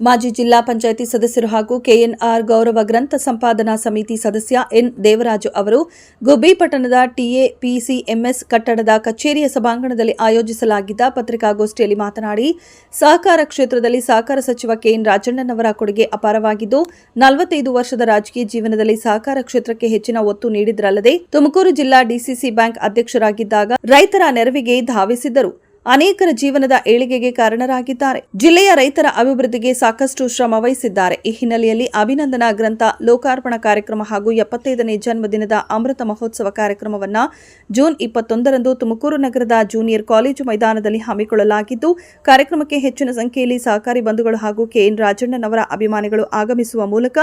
ಮಾಜಿ ಜಿಲ್ಲಾ ಪಂಚಾಯಿತಿ ಸದಸ್ಯರು ಹಾಗೂ ಕೆಎನ್ಆರ್ ಗೌರವ ಗ್ರಂಥ ಸಂಪಾದನಾ ಸಮಿತಿ ಸದಸ್ಯ ಎನ್ ದೇವರಾಜು ಅವರು ಗುಬ್ಬಿ ಪಟ್ಟಣದ ಟಿಎಪಿಸಿಎಂಎಸ್ ಕಟ್ಟಡದ ಕಚೇರಿಯ ಸಭಾಂಗಣದಲ್ಲಿ ಆಯೋಜಿಸಲಾಗಿದ್ದ ಪತ್ರಿಕಾಗೋಷ್ಠಿಯಲ್ಲಿ ಮಾತನಾಡಿ, ಸಹಕಾರ ಕ್ಷೇತ್ರದಲ್ಲಿ ಸಹಕಾರ ಸಚಿವ ಕೆಎನ್ ರಾಜಣ್ಣನವರ ಕೊಡುಗೆ ಅಪಾರವಾಗಿದ್ದು, ನಲವತ್ತೈದು ವರ್ಷದ ರಾಜಕೀಯ ಜೀವನದಲ್ಲಿ ಸಹಕಾರ ಕ್ಷೇತ್ರಕ್ಕೆ ಹೆಚ್ಚಿನ ಒತ್ತು ನೀಡಿದರಲ್ಲದೆ, ತುಮಕೂರು ಜಿಲ್ಲಾ ಡಿಸಿಸಿ ಬ್ಯಾಂಕ್ ಅಧ್ಯಕ್ಷರಾಗಿದ್ದಾಗ ರೈತರ ನೆರವಿಗೆ ಧಾವಿಸಿದ್ದರು. ಅನೇಕರ ಜೀವನದ ಏಳಿಗೆಗೆ ಕಾರಣರಾಗಿದ್ದಾರೆ. ಜಿಲ್ಲೆಯ ರೈತರ ಅಭಿವೃದ್ಧಿಗೆ ಸಾಕಷ್ಟು ಶ್ರಮ ವಹಿಸಿದ್ದಾರೆ. ಈ ಹಿನ್ನೆಲೆಯಲ್ಲಿ ಅಭಿನಂದನಾ ಗ್ರಂಥ ಲೋಕಾರ್ಪಣಾ ಕಾರ್ಯಕ್ರಮ ಹಾಗೂ ಎಪ್ಪತ್ತೈದನೇ ಜನ್ಮದಿನದ ಅಮೃತ ಮಹೋತ್ಸವ ಕಾರ್ಯಕ್ರಮವನ್ನು ಜೂನ್ ಇಪ್ಪತ್ತೊಂದರಂದು ತುಮಕೂರು ನಗರದ ಜೂನಿಯರ್ ಕಾಲೇಜು ಮೈದಾನದಲ್ಲಿ ಹಮ್ಮಿಕೊಳ್ಳಲಾಗಿದ್ದು, ಕಾರ್ಯಕ್ರಮಕ್ಕೆ ಹೆಚ್ಚಿನ ಸಂಖ್ಯೆಯಲ್ಲಿ ಸಹಕಾರಿ ಬಂಧುಗಳು ಹಾಗೂ ಕೆಎನ್ ರಾಜಣ್ಣನವರ ಅಭಿಮಾನಿಗಳು ಆಗಮಿಸುವ ಮೂಲಕ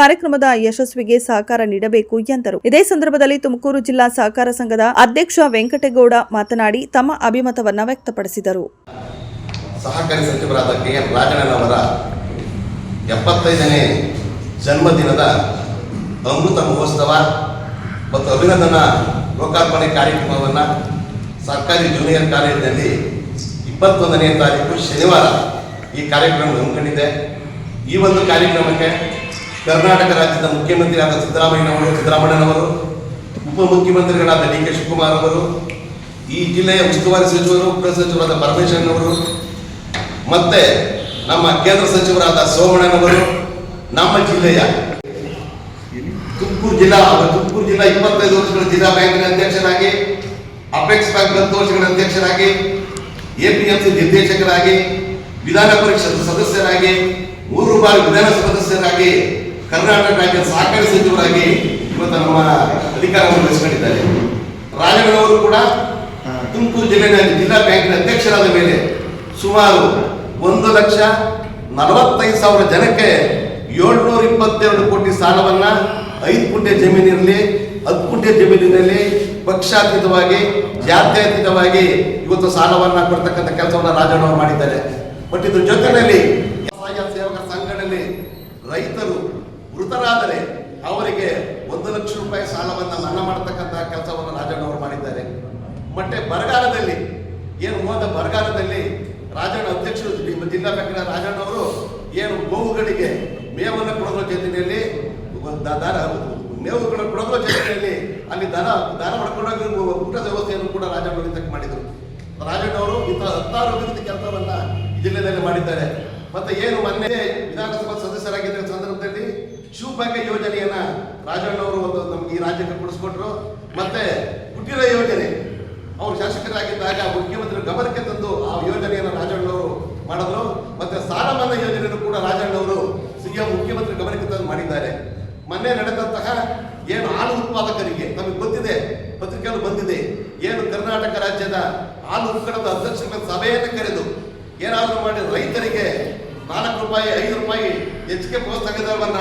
ಕಾರ್ಯಕ್ರಮದ ಯಶಸ್ವಿಗೆ ಸಹಕಾರ ನೀಡಬೇಕು ಎಂದರು. ಇದೇ ಸಂದರ್ಭದಲ್ಲಿ ತುಮಕೂರು ಜಿಲ್ಲಾ ಸಹಕಾರ ಸಂಘದ ಅಧ್ಯಕ್ಷ ವೆಂಕಟೇಗೌಡ ಮಾತನಾಡಿ, ತಮ್ಮ ಅಭಿಮತವನ್ನ ವ್ಯಕ್ತಪಡಿಸಿದರು. ಸಹಕಾರಿ ಸಚಿವರಾದ ಕೆ ಎನ್ ರಾಜಣ್ಣನವರ ಎಪ್ಪತ್ತೈದನೇ ಜನ್ಮದಿನದ ಅಮೃತ ಮಹೋತ್ಸವ ಮತ್ತು ಅಭಿನಂದನಾ ಲೋಕಾರ್ಪಣೆ ಕಾರ್ಯಕ್ರಮವನ್ನು ಸರ್ಕಾರಿ ಜೂನಿಯರ್ ಕಾಲೇಜಿನಲ್ಲಿ ಇಪ್ಪತ್ತೊಂದನೇ ತಾರೀಕು ಶನಿವಾರ ಈ ಕಾರ್ಯಕ್ರಮ ಹಮ್ಮಿಕೊಂಡಿದೆ. ಈ ಒಂದು ಕಾರ್ಯಕ್ರಮಕ್ಕೆ ಕರ್ನಾಟಕ ರಾಜ್ಯದ ಮುಖ್ಯಮಂತ್ರಿಯಾದ ಸಿದ್ದರಾಮಯ್ಯನವರು ಸಿದ್ದರಾಮಯ್ಯನವರು, ಉಪಮುಖ್ಯಮಂತ್ರಿಗಳಾದ ಡಿ ಕೆ ಶಿವಕುಮಾರ್ ಅವರು ಈ ಜಿಲ್ಲೆಯ ಉಸ್ತುವಾರಿ ಸಚಿವರು, ಉಪ ಸಚಿವರಾದ ಪರಮೇಶ್ವರನ್ ಅವರು, ಮತ್ತೆ ನಮ್ಮ ಕೇಂದ್ರ ಸಚಿವರಾದ ಸೋಮಣ್ಣನವರು ನಮ್ಮ ಜಿಲ್ಲೆಯ ತುಮಕೂರು ಜಿಲ್ಲಾ ತುಮಕೂರು ಜಿಲ್ಲಾ ಇಪ್ಪತ್ತೈದು ವರ್ಷಗಳ ಜಿಲ್ಲಾ ಬ್ಯಾಂಕಿನ ಅಧ್ಯಕ್ಷರಾಗಿ, ಅಪೆಕ್ಸ್ ಬ್ಯಾಂಕ್ ಹತ್ತು ವರ್ಷಗಳ ಅಧ್ಯಕ್ಷರಾಗಿ, ಎಪಿಎಂಸಿ ನಿರ್ದೇಶಕರಾಗಿ, ವಿಧಾನ ಪರಿಷತ್ ಸದಸ್ಯರಾಗಿ, ಮೂರು ಬಾರಿ ವಿಧಾನ ಸದಸ್ಯರಾಗಿ, ಕರ್ನಾಟಕ ರಾಜ್ಯದ ಸಹಕಾರಿ ಸಚಿವರಾಗಿ ಇವತ್ತು ನಮ್ಮ ಅಧಿಕಾರವನ್ನು ವಹಿಸಿಕೊಂಡಿದ್ದಾರೆ. ರಾಜಗಳವರು ಕೂಡ ತುಮಕೂರು ಜಿಲ್ಲೆಯಲ್ಲಿ ಜಿಲ್ಲಾ ಬ್ಯಾಂಕಿನ ಅಧ್ಯಕ್ಷರಾದ ಮೇಲೆ ಸುಮಾರು ಒಂದು ಲಕ್ಷ ನಲವತ್ತೈದು ಸಾವಿರ ಜನಕ್ಕೆ ಏಳ್ನೂರ ಇಪ್ಪತ್ತೆರಡು ಕೋಟಿ ಸಾಲವನ್ನ ಐದು ಕುಂಟೆ ಜಮೀನಿನಲ್ಲಿ, ಹತ್ತು ಕುಂಟೆ ಜಮೀನಿನಲ್ಲಿ ಪಕ್ಷಾತೀತವಾಗಿ, ಜಾತ್ಯತೀತವಾಗಿ ಇವತ್ತು ಸಾಲವನ್ನ ಕೊಡ್ತಕ್ಕಂಥ ಕೆಲಸವನ್ನ ರಾಜಣ್ಣವರು ಮಾಡಿದ್ದಾರೆ. ಬಟ್ ಇದ್ರ ಜೊತೆಯಲ್ಲಿ ಸೇವಕ ಸಂಘದಲ್ಲಿ ರೈತರು ಮೃತರಾದರೆ ಅವರಿಗೆ ಒಂದು ಲಕ್ಷ ರೂಪಾಯಿ ಸಾಲವನ್ನ ಮನ್ನಾ ಮಾಡತಕ್ಕಂತಹ ಕೆಲಸವನ್ನು ಮತ್ತೆ ಬರಗಾಲದಲ್ಲಿ, ಏನು ಹೋದ ಬರಗಾಲದಲ್ಲಿ ರಾಜಣ್ಣ ಅಧ್ಯಕ್ಷರು ಜಿಲ್ಲಾ ಬ್ಯಾಂಕಿನ ರಾಜಣ್ಣವರು ಏನು ಗೋವುಗಳಿಗೆ ಮೇವನ್ನು ಕೊಡೋದ್ರ ಜೊತೆಯಲ್ಲಿ ದರ ಮೇವುಗಳನ್ನು ಕೊಡೋದ್ರ ಜೊತೆಯಲ್ಲಿ ಅಲ್ಲಿ ದನ, ದಾನ ಮಾಡ್ಕೊಂಡಾಗ ಊಟದ ವ್ಯವಸ್ಥೆಯನ್ನು ಕೂಡ ರಾಜಣ್ಣ ಮಾಡಿದರು. ಮಾಡಿದರು ರಾಜಣ್ಣವರು ಇಂತಹ ಹತ್ತಾರು ಅಭಿವೃದ್ಧಿ ಕೆಲಸವನ್ನ ಜಿಲ್ಲೆಯಲ್ಲಿ ಮಾಡಿದ್ದಾರೆ. ಮತ್ತೆ ಏನು ಮೊನ್ನೆ ವಿಧಾನಸಭಾ ಸದಸ್ಯರಾಗಿದ್ದ ಸಂದರ್ಭದಲ್ಲಿ ಶಿವಭಾಗ್ಯ ಯೋಜನೆಯನ್ನ ರಾಜಣ್ಣವರು ಒಂದು ನಮ್ಗೆ ಈ ರಾಜ್ಯಕ್ಕೆ ಕೊಡಿಸ್ಕೊಟ್ರು. ಮತ್ತೆ ಕುಟೀರ ಯೋಜನೆ ಅವರು ಶಾಸಕರಾಗಿದ್ದಾಗ ಮುಖ್ಯಮಂತ್ರಿ ಗಮನಕ್ಕೆ ತಂದು ಆ ಯೋಜನೆಯನ್ನು ರಾಜಣ್ಣವರು ಮಾಡಿದ್ರು ಮತ್ತೆ ಸಾಲ ಮನ್ನಾ ಯೋಜನೆಯನ್ನು ಕೂಡ ರಾಜಣ್ಣವರು ಸಿಎಂ ಮುಖ್ಯಮಂತ್ರಿ ಗಮನಕ್ಕೆ ತಂದು ಮಾಡಿದ್ದಾರೆ. ಮೊನ್ನೆ ನಡೆದಂತಹ ಏನು ಹಾಲು ಉತ್ಪಾದಕರಿಗೆ ನಮಗೆ ಗೊತ್ತಿದೆ, ಪತ್ರಿಕೆಯಲ್ಲಿ ಬಂದಿದೆ, ಏನು ಕರ್ನಾಟಕ ರಾಜ್ಯದ ಹಾಲು ಉತ್ಕಳದ ಅಧ್ಯಕ್ಷರ ಸಭೆಯನ್ನು ಕರೆದು ಏನಾದರೂ ಮಾಡಿ ರೈತರಿಗೆ ನಾಲ್ಕು ರೂಪಾಯಿ, ಐದು ರೂಪಾಯಿ ಹೆಚ್ಚಿಗೆ ಪ್ರೋತ್ಸಾಹವನ್ನ